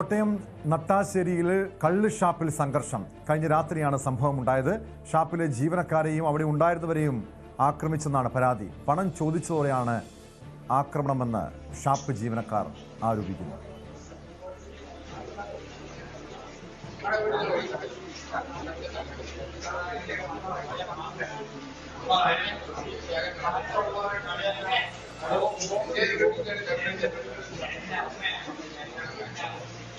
കോട്ടയം നട്ടാശ്ശേരിയിൽ കള്ള് ഷാപ്പിൽ സംഘർഷം. കഴിഞ്ഞ രാത്രിയാണ് സംഭവം ഉണ്ടായത്. ഷാപ്പിലെ ജീവനക്കാരെയും അവിടെ ഉണ്ടായിരുന്നവരെയും ആക്രമിച്ചെന്നാണ് പരാതി. പണം ചോദിച്ചതോടെയാണ് ആക്രമണമെന്ന് ഷാപ്പ് ജീവനക്കാർ ആരോപിക്കുന്നു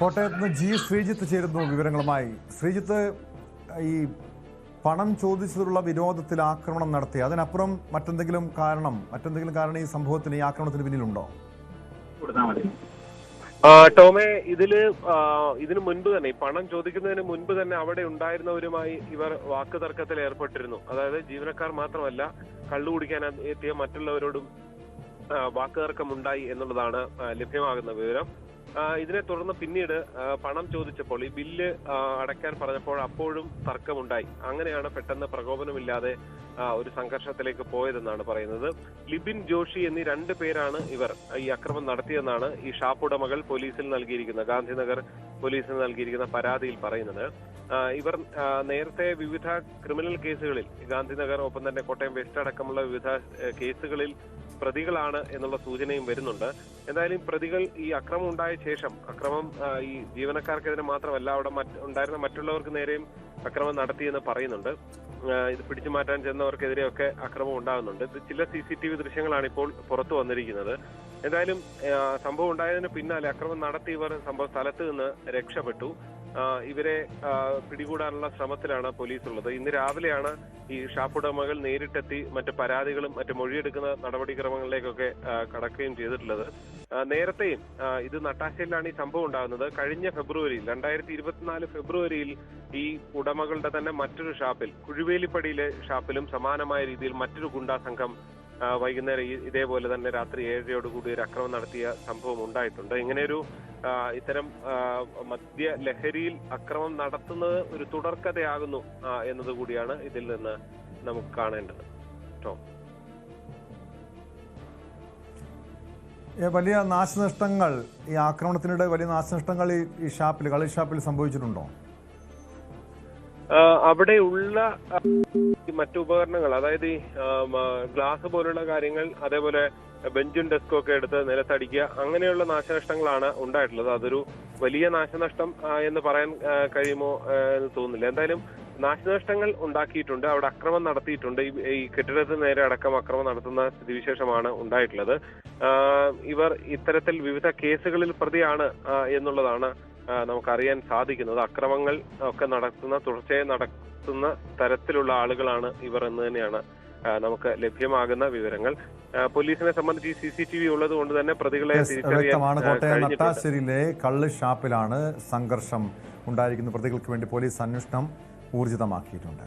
കോട്ടയത്ത് നിന്ന് ജി ശ്രീജിത്ത് ചേരുന്നു വിവരങ്ങളുമായി. ശ്രീജിത്ത് ഈ പണം ചോദിച്ചതിലുള്ള വിരോധത്തിൽ ആക്രമണം നടത്തി. അതിനപ്പുറം മറ്റെന്തെങ്കിലും കാരണം മറ്റെന്തെങ്കിലും കാരണം ഈ സംഭവത്തിന് ഈ ആക്രമണത്തിന് പിന്നിലുണ്ടോ? ടോമെ ഇതിൽ ഇതിനു മുൻപ് തന്നെ ഈ പണം ചോദിക്കുന്നതിന് മുൻപ് തന്നെ അവിടെ ഉണ്ടായിരുന്നവരുമായി ഇവർ വാക്കുതർക്കത്തിൽ ഏർപ്പെട്ടിരുന്നു. അതായത് ജീവനക്കാർ മാത്രമല്ല കള്ളു കുടിക്കാൻ എത്തിയ മറ്റുള്ളവരോടും വാക്കുതർക്കമുണ്ടായി ഉണ്ടായി എന്നുള്ളതാണ് ലഭ്യമാകുന്ന വിവരം. ഇതിനെ തുടർന്ന് പിന്നീട് പണം ചോദിച്ചപ്പോൾ ഈ ബില്ല് അടയ്ക്കാൻ പറഞ്ഞപ്പോൾ അപ്പോഴും തർക്കമുണ്ടായി. അങ്ങനെയാണ് പെട്ടെന്ന് പ്രകോപനമില്ലാതെ ഒരു സംഘർഷത്തിലേക്ക് പോയതെന്നാണ് പറയുന്നത്. ലിബിൻ ജോഷി എന്നീ രണ്ട് പേരാണ് ഇവർ ഈ അക്രമം നടത്തിയെന്നാണ് ഈ ഷാപ്പ് ഉടമകൾ പോലീസിൽ നൽകിയിരിക്കുന്ന ഗാന്ധിനഗർ പോലീസിന് നൽകിയിരിക്കുന്ന പരാതിയിൽ പറയുന്നത്. ഇവർ നേരത്തെ വിവിധ ക്രിമിനൽ കേസുകളിൽ ഗാന്ധിനഗർ ഒപ്പം തന്നെ കോട്ടയം വെസ്റ്റ് അടക്കമുള്ള വിവിധ കേസുകളിൽ പ്രതികളാണ് എന്നുള്ള സൂചനയും വരുന്നുണ്ട്. എന്തായാലും പ്രതികൾ ഈ അക്രമം ഉണ്ടായ ശേഷം അക്രമം ഈ ജീവനക്കാർക്കെതിരെ മാത്രമല്ല അവിടെ ഉണ്ടായിരുന്ന മറ്റുള്ളവർക്ക് നേരെയും അക്രമം നടത്തിയെന്ന് പറയുന്നുണ്ട്. ഇത് പിടിച്ചു മാറ്റാൻ ചെന്നവർക്കെതിരെയൊക്കെ അക്രമം ഉണ്ടാകുന്നുണ്ട്. ഇത് ചില സി സി ടി വി ദൃശ്യങ്ങളാണ് ഇപ്പോൾ പുറത്തു വന്നിരിക്കുന്നത്. എന്തായാലും സംഭവം ഉണ്ടായതിന് പിന്നാലെ അക്രമം നടത്തിയവർ സംഭവ സ്ഥലത്ത് നിന്ന് രക്ഷപ്പെട്ടു. ഇവരെ പിടികൂടാനുള്ള ശ്രമത്തിലാണ് പോലീസ് ഉള്ളത് ഇന്ന് രാവിലെയാണ് ഈ ഷാപ്പുടമകൾ നേരിട്ടെത്തി മറ്റ് പരാതികളും മറ്റ് മൊഴിയെടുക്കുന്ന നടപടിക്രമങ്ങളിലേക്കൊക്കെ കടക്കുകയും ചെയ്തിട്ടുള്ളത്. നേരത്തെയും ഇത് നട്ടാശയിലാണ് ഈ സംഭവം ഉണ്ടാകുന്നത്. കഴിഞ്ഞ ഫെബ്രുവരിയിൽ രണ്ടായിരത്തി ഇരുപത്തിനാല് ഫെബ്രുവരിയിൽ ഈ ഉടമകളുടെ തന്നെ മറ്റൊരു ഷാപ്പിൽ കുഴുവേലിപ്പടിയിലെ ഷാപ്പിലും സമാനമായ രീതിയിൽ മറ്റൊരു ഗുണ്ടാ സംഘം വൈകുന്നേരം ഇതേപോലെ തന്നെ രാത്രി ഏഴരയോടുകൂടി ഒരു അക്രമം നടത്തിയ സംഭവം ഉണ്ടായിട്ടുണ്ട്. ഇങ്ങനെയൊരു ഇത്തരം മദ്യ ലഹരിയിൽ അക്രമം നടത്തുന്നത് ഒരു തുടർക്കഥയാകുന്നു എന്നതുകൂടിയാണ് ഇതിൽ നിന്ന് നമുക്ക് കാണേണ്ടത്. ടോം. വലിയ നാശനഷ്ടങ്ങൾ ഈ ആക്രമണത്തിനിടെ വലിയ നാശനഷ്ടങ്ങൾ ഈ ഷാപ്പിൽ കളി ഷാപ്പിൽ സംഭവിച്ചിട്ടുണ്ടോ? അവിടെയുള്ള മറ്റു ഉപകരണങ്ങൾ അതായത് ഈ ഗ്ലാസ് പോലുള്ള കാര്യങ്ങൾ അതേപോലെ ബെഞ്ചും ഡെസ്കും ഒക്കെ എടുത്ത് നിലത്തടിക്കുക അങ്ങനെയുള്ള നാശനഷ്ടങ്ങളാണ് ഉണ്ടായിട്ടുള്ളത്. അതൊരു വലിയ നാശനഷ്ടം എന്ന് പറയാൻ കഴിയുമോ എന്ന് തോന്നുന്നില്ല. എന്തായാലും നാശനഷ്ടങ്ങൾ ഉണ്ടാക്കിയിട്ടുണ്ട് അവിടെ അക്രമം നടത്തിയിട്ടുണ്ട്. ഈ- കെട്ടിടത്തിന് നേരെ അടക്കം അക്രമം നടത്തുന്ന സ്ഥിതിവിശേഷമാണ് ഉണ്ടായിട്ടുള്ളത്. ഇവർ ഇത്തരത്തിൽ വിവിധ കേസുകളിൽ പ്രതിയാണ് എന്നുള്ളതാണ് നമുക്കറിയാൻ സാധിക്കുന്നത് അക്രമങ്ങൾ ഒക്കെ നടത്തുന്ന തുടർച്ചയായി നടത്തുന്ന തരത്തിലുള്ള ആളുകളാണ് ഇവർ എന്ന് തന്നെയാണ് നമുക്ക് ലഭ്യമാകുന്ന വിവരങ്ങൾ. പോലീസിനെ സംബന്ധിച്ച് സി സി ടി വി ഉള്ളത് കൊണ്ട് തന്നെ പ്രതികളെ വ്യക്തമാണ്. കോട്ടയം നട്ടാശ്ശേരിയിലെ കള്ള് ഷാപ്പിലാണ് സംഘർഷം ഉണ്ടായിരിക്കുന്ന പ്രതികൾക്ക് വേണ്ടി പോലീസ് അന്വേഷണം ഊർജിതമാക്കിയിട്ടുണ്ട്.